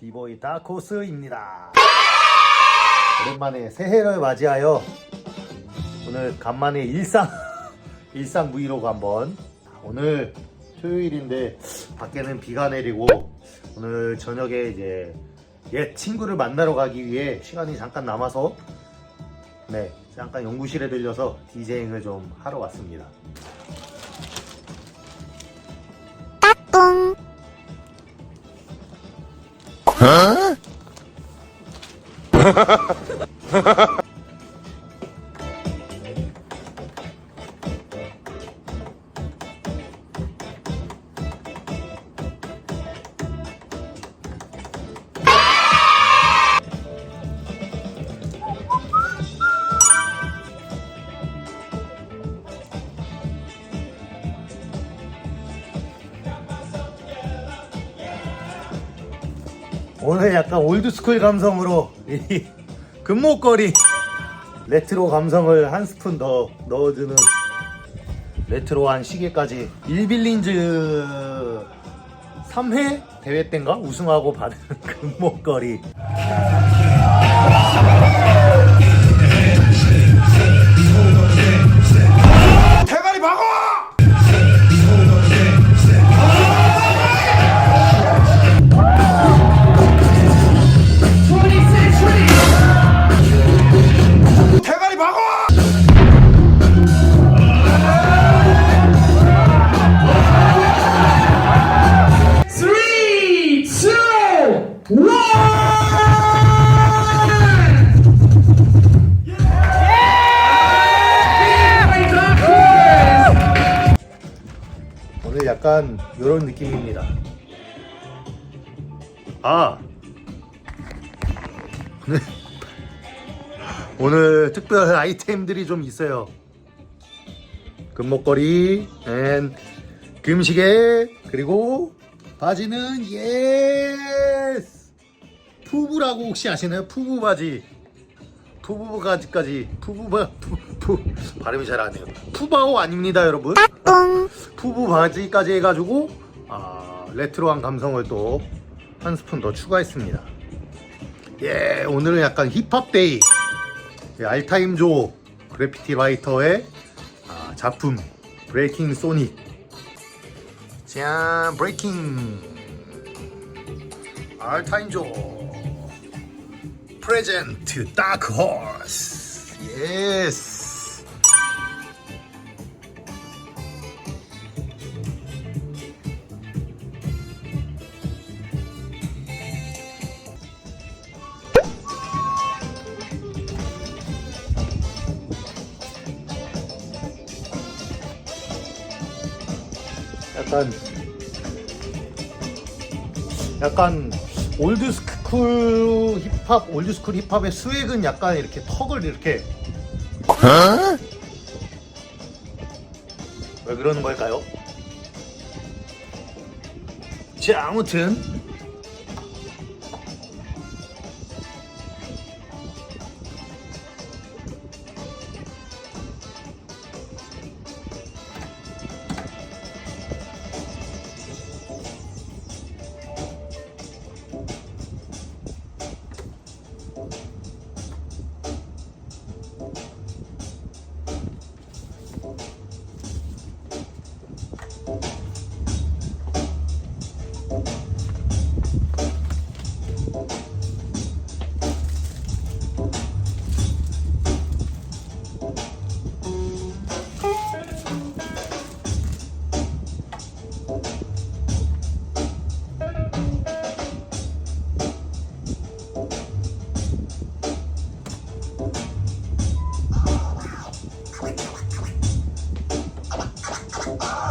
비보이 다코스입니다. 오랜만에 새해를 맞이하여 오늘 간만에 일상 일상 브이로그 한번 오늘 토요일인데 밖에는 비가 내리고 오늘 저녁에 이제 옛 친구를 만나러 가기 위해 시간이 잠깐 남아서 네 잠깐 연구실에 들려서 디제잉을 좀 하러 왔습니다. 오늘 약간 올드스쿨 감성으로 이 금목걸이. 레트로 감성을 한 스푼 더 넣어주는 레트로한 시계까지. 일빌린즈 3회 대회 때인가? 우승하고 받은 금목걸이 약간 이런 느낌입니다. 아 오늘 오늘 특별 아이템들이 좀 있어요. 금목걸이, 앤 금시계 그리고 바지는 예스 푸부라고 혹시 아시나요? 푸부 바지. 푸부 바지까지 푸부 바 푸, 푸 발음이 잘안 돼요. 푸바오 아닙니다, 여러분. 푸부 바지까지 해가지고 아, 레트로한 감성을 또 한 스푼 더 추가했습니다. 예, 오늘은 약간 힙합 데이. 예, 알타임 조 그래피티 라이터의 아, 작품 브레이킹 소닉. 짠, 브레이킹. 알타임 조 프레젠트 다크 호스. 예스. 약간 약간 올드스쿨 힙합 올드스쿨 힙합의 스웩은 약간 이렇게 턱을 이렇게 왜 그러는 걸까요? 자 아무튼 What?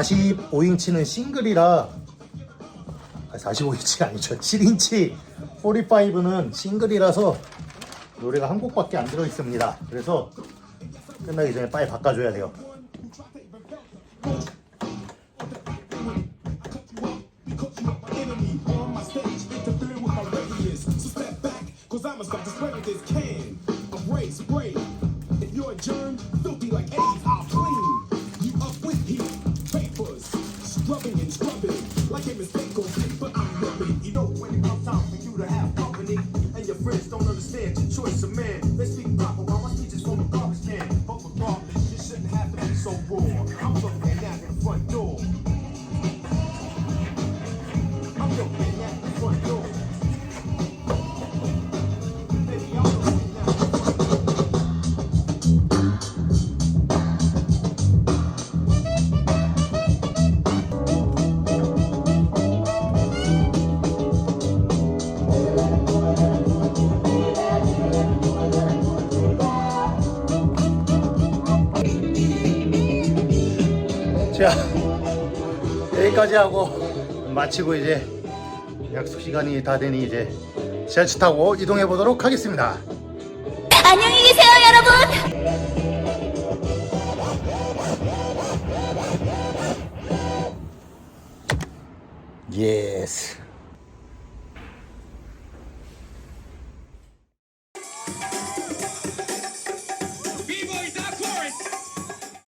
45인치는 싱글이라 아, 45인치가 아니죠. 7인치 45는 싱글이라서 노래가 한 곡밖에 안 들어 있습니다. 그래서 끝나기 전에 빨리 바꿔줘야 돼요 scrubbing and scrubbing like a mistake on paper. I'm rubbing. You know when it comes time for you to have company and your friends don't understand your choice of man. They speak proper while my speech is from a garbage can. But regardless, you shouldn't have to be so raw. I'm looking at the front door. 자 여기까지 하고 마치고 이제 약속 시간이 다 되니 이제 지하철 타고 이동해 보도록 하겠습니다 안녕히 계세요, 여러분! 예스